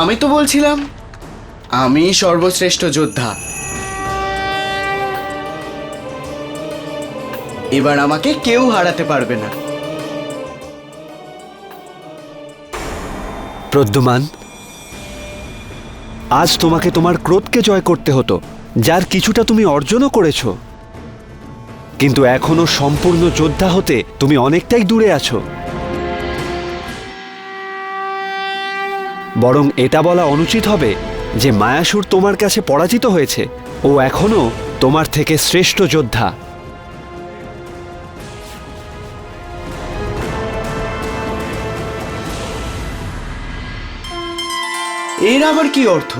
আমি তো বলছিলাম, আমি সর্বশ্রেষ্ঠ যোদ্ধা। এবার আমাকে কেউ হারাতে পারবে না। প্রদ্যুমান, আজ তোমাকে তোমার ক্রোধকে জয় করতে হতো, যার কিছুটা তুমি অর্জনও করেছ। কিন্তু এখনও সম্পূর্ণ যোদ্ধা হতে তুমি অনেকটাই দূরে আছো। বরং এটা বলা অনুচিত হবে যে মায়াসুর তোমার কাছে পরাজিত হয়েছে ও এখনও তোমার থেকে শ্রেষ্ঠ যোদ্ধা। এর আবার কি অর্থ?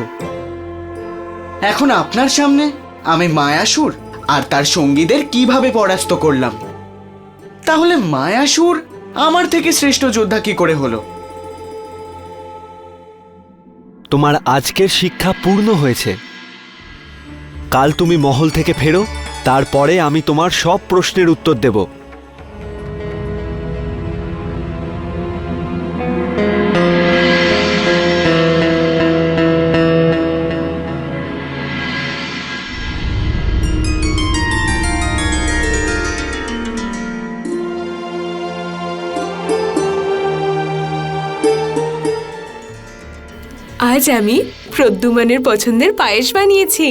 এখন আপনার সামনে আমি মায়াসুর আর তার সঙ্গীদের কীভাবে পরাস্ত করলাম? তাহলে মায়াসুর আমার থেকে শ্রেষ্ঠ যোদ্ধা কি করে হলো? তোমার আজকের শিক্ষা পূর্ণ হয়েছে। কাল তুমি মহল থেকে ফেরো, তারপরে আমি তোমার সব প্রশ্নের উত্তর দেব। আজ আমি প্রদ্যুমানের পছন্দের পায়েস বানিয়েছি।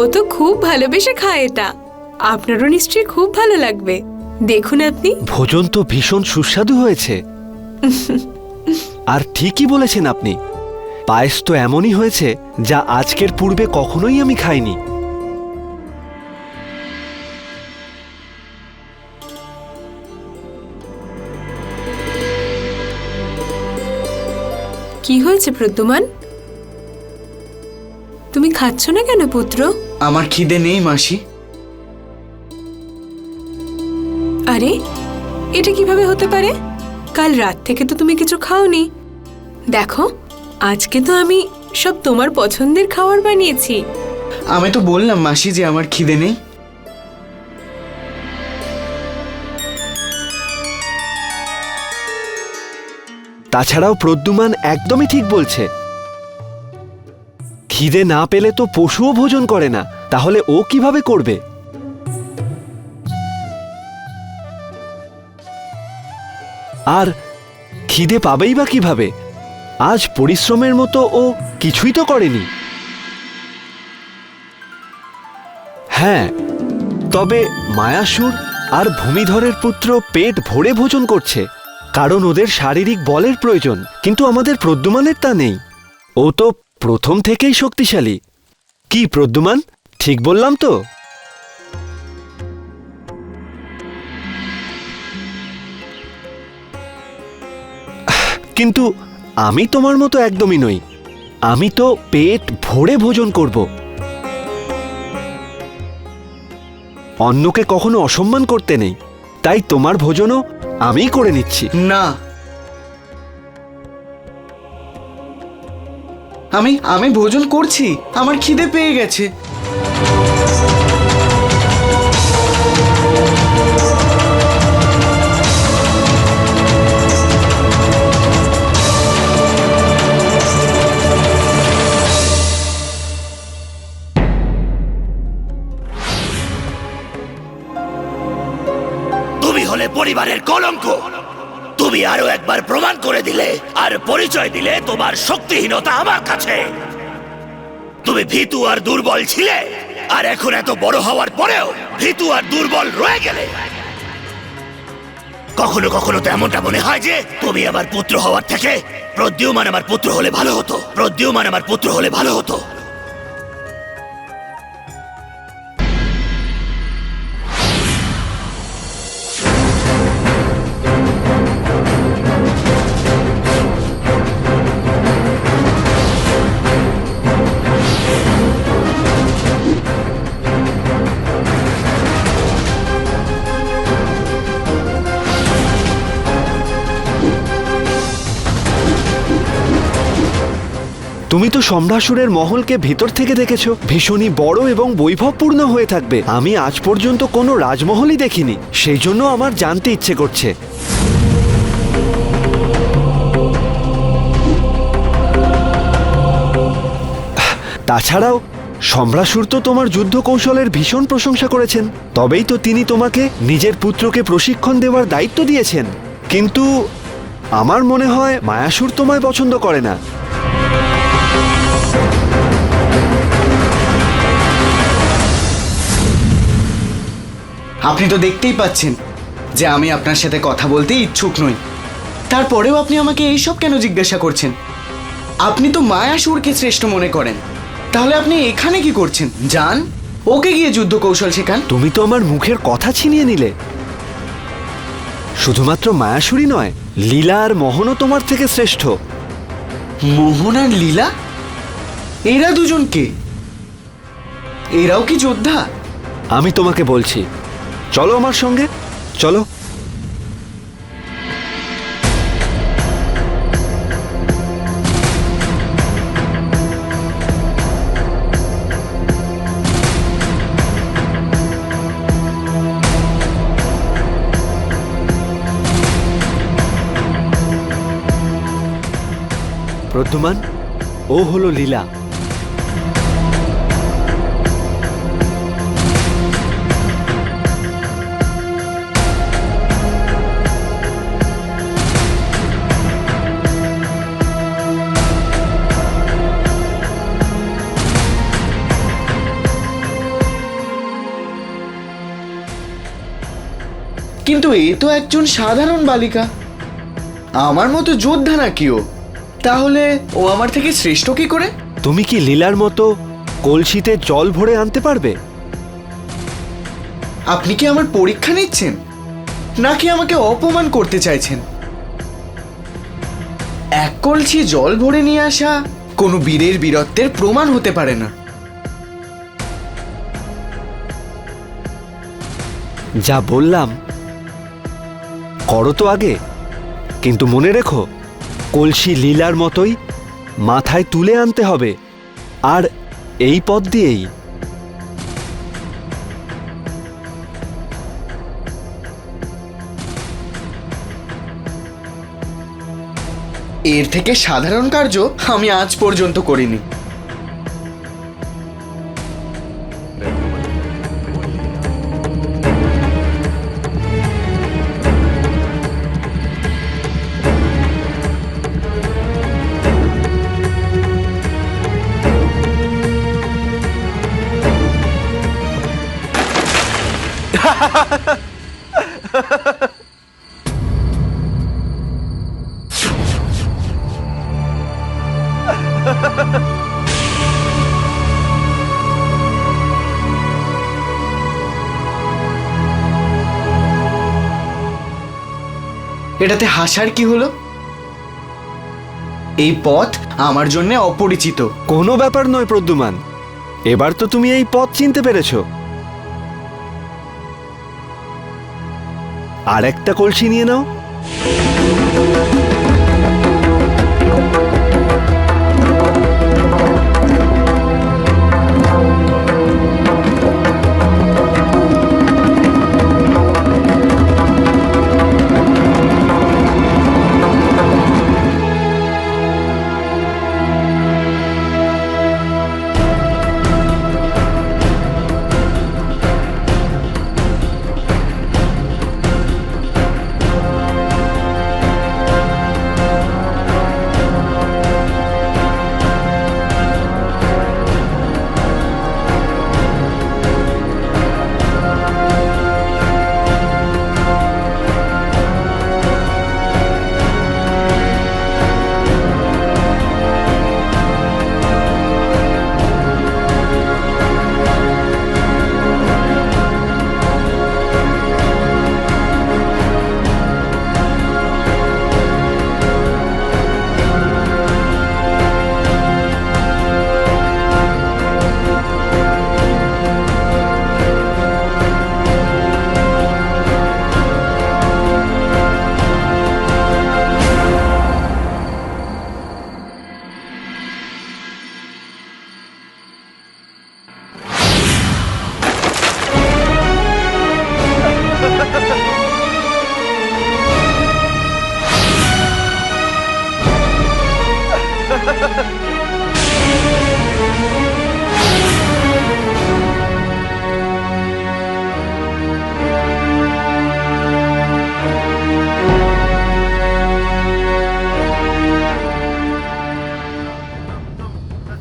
ও তো খুব ভালোবেসে খায় এটা। আপনারও নিশ্চয়ই খুব ভালো লাগবে। দেখুন আপনি। ভোজন তো ভীষণ সুস্বাদু হয়েছে। আর ঠিকই বলেছেন আপনি। পায়েস তো এমনই হয়েছে যা আজকের পূর্বে কখনোই আমি খাইনি। কি হয়েছে প্রদ্যুমান? তুমি খাচ্ছ না কেন পুত্র? আমার খিদে নেই মাসি। আরে এটা কীভাবে হতে পারে? কাল রাত থেকে তো তুমি কিছু খাওনি। দেখো আজকে তো আমি সব তোমার পছন্দের খাবার বানিয়েছি। আমি তো বললাম মাসি যে আমার খিদে নেই। তাছাড়াও প্রদ্যুমান একদমই ঠিক বলছে। খিদে না পেলে তো পশুও ভোজন করে না। তাহলে ও কীভাবে করবে? আর খিদে পাবেই বা কীভাবে? আজ পরিশ্রমের মতো ও কিছুই তো করেনি। হ্যাঁ তবে মায়াসুর আর ভূমিধরের পুত্র পেট ভরে ভোজন করছে। কারণ ওদের শারীরিক বলের প্রয়োজন, কিন্তু আমাদের প্রদ্যুমানের তা নেই। ও তো প্রথম থেকেই শক্তিশালী। কি প্রদ্যুমান? ঠিক বললাম তো। কিন্তু আমি তোমার মতো একদমই নই। আমি তো পেট ভরে ভোজন করব। অন্যকে কখনো অসম্মান করতে নেই। তাই তোমার ভোজনও আমিই করে নিচ্ছি। না আমি আমি ভোজন করছি। আমার খিদে পেয়ে গেছে। তুমি হলে পরিবারের কলঙ্ক। তুমি আরও একবার প্রমাণ করে দিলে আর পরিচয় দিলে তোমার শক্তিহীনতা আমার কাছে। তুমি ভীতু আর দুর্বল ছিলে, আর এখন এত বড় হওয়ার পরেও ভীতু আর দুর্বল রয়ে গেলে। কখনো কখনো তো এমনটা মনে হয় যে, তুমি আমার পুত্র হওয়ার থেকে প্রদ্যুমান আমার পুত্র হলে ভালো হতো, প্রদ্যুমান আমার পুত্র হলে ভালো হতো। তুমি তো সম্রাসুরের মহলকে ভিতর থেকে দেখেছ। ভীষণই বড় এবং বৈভবপূর্ণ হয়ে থাকবে। আমি আজ পর্যন্ত কোনো রাজমহলই দেখিনি। সেই জন্য আমার জানতে ইচ্ছে করছে। তাছাড়াও সম্রাসুর তো তোমার যুদ্ধ কৌশলের ভীষণ প্রশংসা করেছেন। তবেই তো তিনি তোমাকে নিজের পুত্রকে প্রশিক্ষণ দেওয়ার দায়িত্ব দিয়েছেন। কিন্তু আমার মনে হয় মায়াসুর তোমায় পছন্দ করে না। আপনি তো দেখতেই পাচ্ছেন যে আমি আপনার সাথে কথা বলতে ইচ্ছুক নই। তারপরেও আপনি আমাকে এইসব কেন জিজ্ঞাসা করছেন? আপনি তো মায়াসুরকে শ্রেষ্ঠ মনে করেন। তাহলে আপনি এখানে কি করছেন? যান ওকে গিয়ে যুদ্ধ কৌশল শেখান। তুমি তো আমার মুখের কথা ছিনিয়ে নিলে। শুধুমাত্র মায়াসুরই নয় লীলা আর মোহনও তোমার থেকে শ্রেষ্ঠ। মোহন আর লীলা? এরা দুজন কে? এরাও কি যোদ্ধা? আমি তোমাকে বলছি চলো আমার সঙ্গে চলো। প্রদ্যুমান ও হলো লীলা। কিন্তু এ তো একজন সাধারণ বালিকা। আমার মতো যোদ্ধা নাকি ও? তাহলে ও আমার থেকে শ্রেষ্ঠ কি করে? তুমি কি লীলার মতো কলসিতে জল ভরে আনতে পারবে? আপনি কি আমার পরীক্ষা নিচ্ছেন? নাকি আমাকে অপমান করতে চাইছেন? এক কলসি জল ভরে নিয়ে আসা কোনো বীরের বীরত্বের প্রমাণ হতে পারে না। যা বললাম করো তো আগে। কিন্তু মনে রেখো, কলসি লীলার মতোই মাথায় তুলে আনতে হবে, আর এই পথ দিয়েই। এর থেকে সাধারণ কার্য আমি আজ পর্যন্ত করিনি। এটাতে হাসার কি হলো? এই পথ আমার জন্য অপরিচিত। কোনো ব্যাপার নয়, প্রদ্যুমান। এবার তো তুমি এই পথ চিনতে পেরেছ। আর একটা কলসি নিয়ে নাও।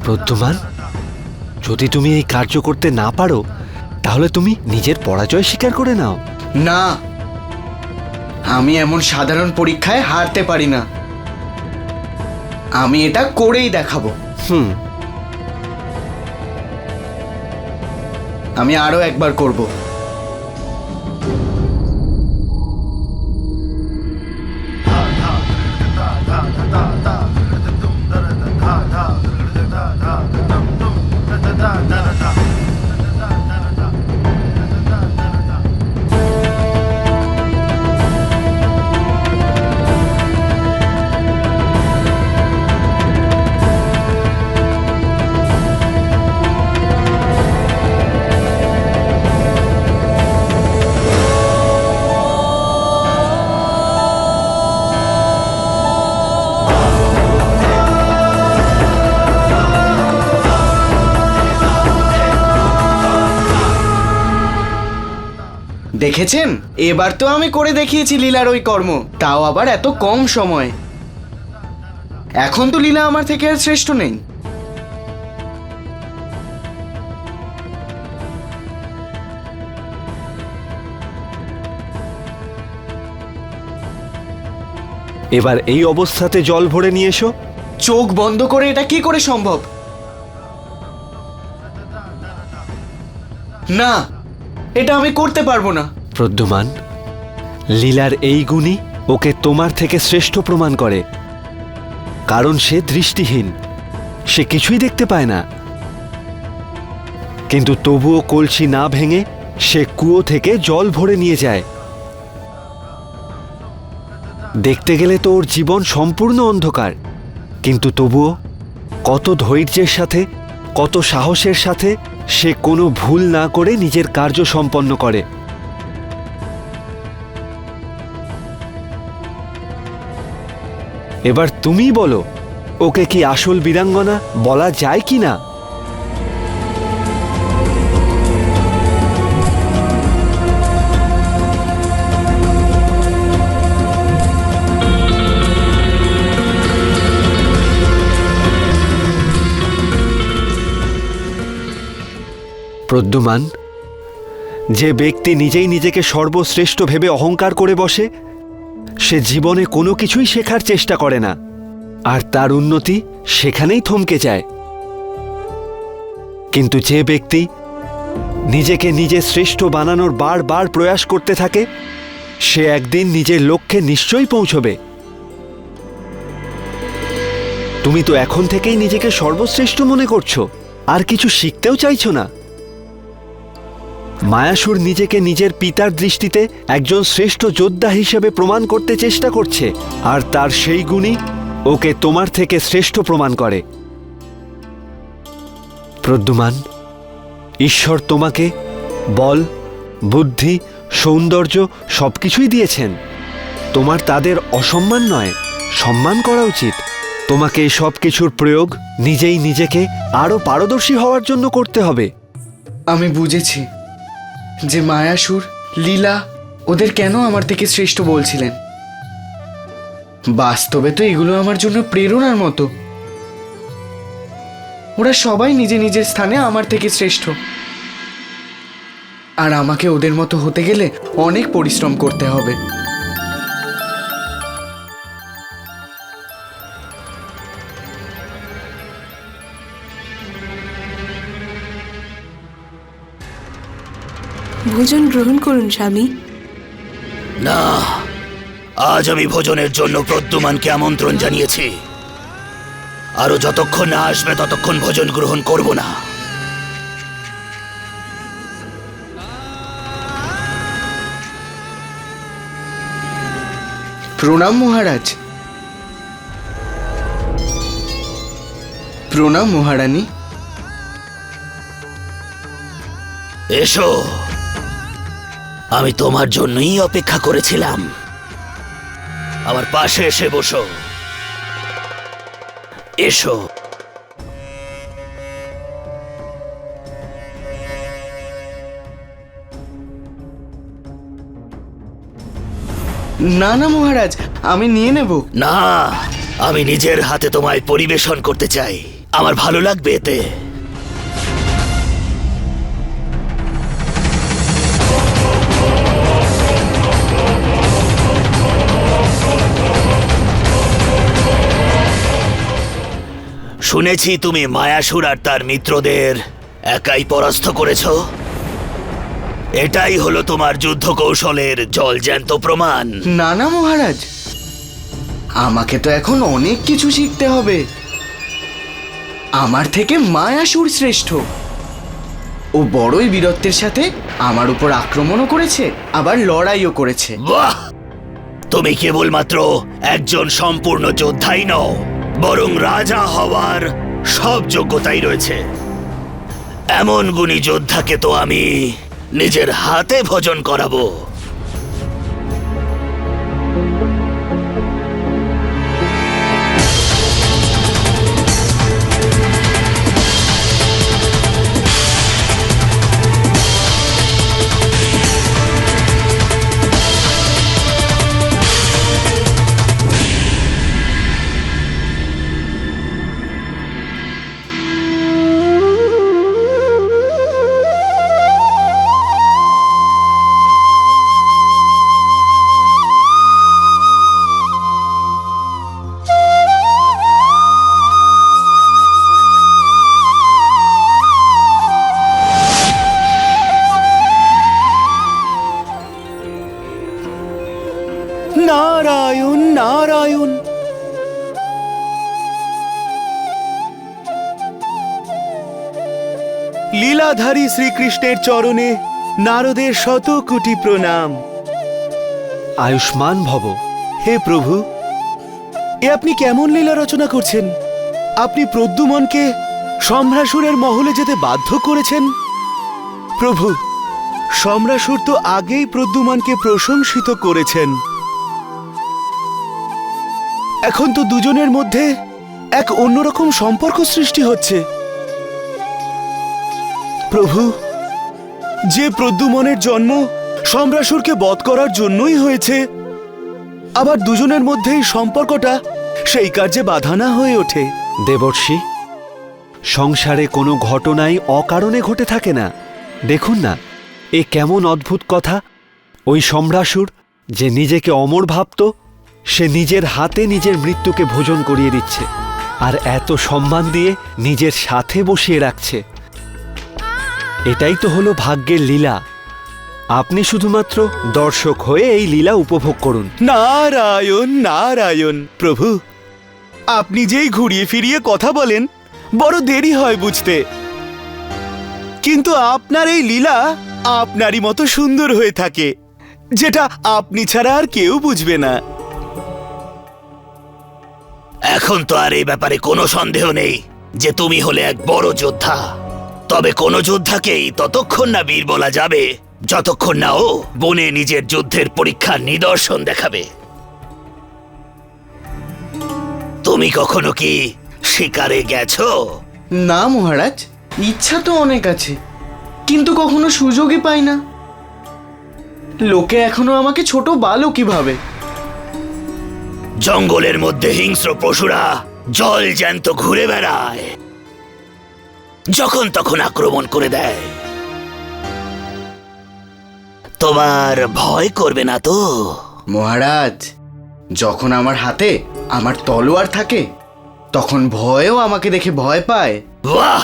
প্রদ্যুমান যদি তুমি এই কার্য করতে না পারো তাহলে তুমি নিজের পরাজয় স্বীকার করে নাও। না আমি এমন সাধারণ পরীক্ষায় হারতে পারি না। আমি এটা করেই দেখাবো। হুম। আমি আরও একবার করব। だだだ দেখেছেন? এবার তো আমি করে দেখিয়েছি লীলার ওই কর্ম। তাও আবার এত কম সময়। এখন তো লীলা আমার থেকে আর শ্রেষ্ঠ নেই। এবার এই অবস্থাতে জল ভরে নিয়ে এসো। চোখ বন্ধ করে এটা কি করে সম্ভব? না এটা আমি করতে পারব না। প্রদ্যুমান, লীলার এই গুণই ওকে তোমার থেকে শ্রেষ্ঠ প্রমাণ করে। কারণ সে দৃষ্টিহীন, সে কিছুই দেখতে পায় না। কিন্তু তবুও কলসি না ভেঙে সে কুয়ো থেকে জল ভরে নিয়ে যায়। দেখতে গেলে তো ওর জীবন সম্পূর্ণ অন্ধকার, কিন্তু তবুও কত ধৈর্যের সাথে, কত সাহসের সাথে সে কোনো ভুল না করে নিজের কার্য সম্পন্ন করে। এবার তুমি বলো, ওকে কি আসল বীরাঙ্গনা বলা যায় কি না প্রদ্যুমান, যে ব্যক্তি নিজেই নিজেকে সর্বশ্রেষ্ঠ ভেবে অহংকার করে বসে, সে জীবনে কোনো কিছুই শেখার চেষ্টা করে না, আর তার উন্নতি সেখানেই থমকে যায়। কিন্তু যে ব্যক্তি নিজেকে নিজে শ্রেষ্ঠ বানানোর বারবার প্রয়াস করতে থাকে, সে একদিন নিজের লক্ষ্যে নিশ্চয়ই পৌঁছবে। তুমি তো এখন থেকেই নিজেকে সর্বশ্রেষ্ঠ মনে করছ, আর কিছু শিখতেও চাইছো না। মায়াসুর নিজেকে নিজের পিতার দৃষ্টিতে একজন শ্রেষ্ঠ যোদ্ধা হিসেবে প্রমাণ করতে চেষ্টা করছে, আর তার সেই গুণই ওকে তোমার থেকে শ্রেষ্ঠ প্রমাণ করে। প্রদ্যুমান, ঈশ্বর তোমাকে বল, বুদ্ধি, সৌন্দর্য সবকিছুই দিয়েছেন। তোমার তাদের অসম্মান নয়, সম্মান করা উচিত। তোমাকে এই সব কিছুর প্রয়োগ নিজেই নিজেকে আরও পারদর্শী হওয়ার জন্য করতে হবে। আমি বুঝেছি। যে মায়াসুর, লীলা, ওদের কেন আমার থেকে শ্রেষ্ঠ বলছিলেন? বাস্তবে তো এগুলো আমার জন্য প্রেরণার মতো। ওরা সবাই নিজে নিজের স্থানে আমার থেকে শ্রেষ্ঠ। আর আমাকে ওদের মতো হতে গেলে অনেক পরিশ্রম করতে হবে। ভোজন গ্রহণ করুন স্বামী। না আজ আমি ভোজনের জন্য প্রদ্যুমানকে আমন্ত্রণ জানিয়েছি। আরও যতক্ষণ না আসবে ততক্ষণ ভোজন গ্রহণ করব না। প্রণাম মহারাজ। প্রণাম মহারানী। এসো। আমি তোমার জন্যই অপেক্ষা করেছিলাম। আমার পাশে এসে বসো। এসো। না না মহারাজ আমি নিয়ে নেব। না আমি নিজের হাতে তোমায় পরিবেশন করতে চাই। আমার ভালো লাগবে এতে। শুনেছি তুমি মায়াসুর আর তার মিত্রদের একাই পরাস্ত করেছ। এটাই হলো তোমার যুদ্ধ কৌশলের জলজ্যান্ত প্রমাণ। না না মহারাজ। আমাকে তো এখন অনেক কিছু শিখতে হবে। আমার থেকে মায়াসুর শ্রেষ্ঠ। ও বড়ই বীরত্বের সাথে আমার উপর আক্রমণও করেছে আবার লড়াইও করেছে। বাহ! তুমি কেবলমাত্র একজন সম্পূর্ণ যোদ্ধাই নও। বরং রাজা হওয়ার সব যোগ্যতাই রয়েছে। এমন গুণী যোদ্ধাকে তো আমি নিজের হাতে ভোজন করাবো। লীলাধারী শ্রীকৃষ্ণের চরণে নারদের শত কোটি প্রণাম। আয়ুষ্মান ভব। হে প্রভু এ আপনি কেমন লীলা রচনা করছেন? আপনি প্রদ্যুমনকে সম্রাসুরের মহলে যেতে বাধ্য করেছেন? প্রভু সম্রাসুর তো আগেই প্রদ্যুমনকে প্রশংসিত করেছেন। এখন তো দুজনের মধ্যে এক অন্যরকম সম্পর্ক সৃষ্টি হচ্ছে। প্রভু, যে প্রদ্যুমনের জন্ম সম্রাসুরকে বধ করার জন্যই হয়েছে, আবার দুজনের মধ্যেই সম্পর্কটা সেই কার্যে বাধা না হয়ে ওঠে। দেবর্ষি, সংসারে কোনো ঘটনাই অকারণে ঘটে থাকে না। দেখুন না, এ কেমন অদ্ভুত কথা। ওই সম্রাসুর যে নিজেকে অমর ভাবত, সে নিজের হাতে নিজের মৃত্যুকে ভোজন করিয়ে দিচ্ছে, আর এত সম্মান দিয়ে নিজের সাথে বসিয়ে রাখছে। এটাই তো হলো ভাগ্যের লীলা। আপনি শুধুমাত্র দর্শক হয়ে এই লীলা উপভোগ করুন। নারায়ণ নারায়ণ প্রভু আপনি যেই ঘুরিয়ে ফিরিয়ে কথা বলেন বড় দেরি হয় বুঝতে। কিন্তু আপনার এই লীলা আপনারই মতো সুন্দর হয়ে থাকে যেটা আপনি ছাড়া আর কেউ বুঝবে না। এখন তো আর এই ব্যাপারে কোনো সন্দেহ নেই যে তুমি হলে এক বড় যোদ্ধা। তবে কোনো যোদ্ধাকেই ততক্ষণ না বীর বলা যাবে যতক্ষণ না ও বনে নিজের যুদ্ধের পরীক্ষার নিদর্শন দেখাবে। তুমি কখনো কি শিকারে গেছো? না মহারাজ ইচ্ছা তো অনেক আছে কিন্তু কখনো সুযোগই পাই না। লোকে এখনও আমাকে ছোট বালো কীভাবে জঙ্গলের মধ্যে হিংস্র পশুরা জল জ্যান্ত ঘুরে বেড়ায়। যখন তখন আক্রমণ করে দেয়। তোমার ভয় করবে না তো? মহারাজ যখন আমার হাতে আমার তলোয়ার থাকে তখন ভয়ও আমাকে দেখে ভয় পায়। বাহ!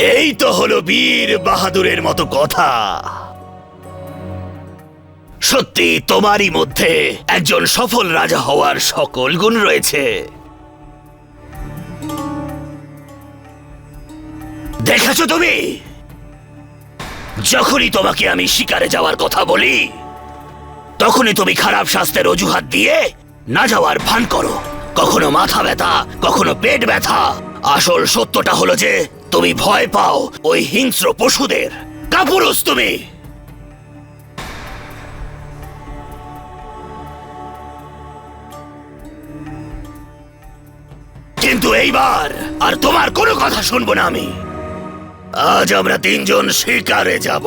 এই তো হলো বীর বাহাদুরের মতো কথা। সত্যি তোমারই মধ্যে একজন সফল রাজা হওয়ার সকল গুণ রয়েছে। দেখেছ তুমি? যখনই তোমাকে আমি শিকারে যাওয়ার কথা বলি, তখনই তুমি খারাপ স্বাস্থ্যের অজুহাত দিয়ে না যাওয়ার ভান করো। কখনো মাথা ব্যথা, কখনো পেট ব্যথা। আসল সত্যটা হলো যে, তুমি ভয় পাও ওই হিংস্র পশুদের। কাপুরুষ তুমি! কিন্তু এইবার আর তোমার কোনো কথা শুনব না আমি। আজ আমরা তিনজন শিকারে যাব।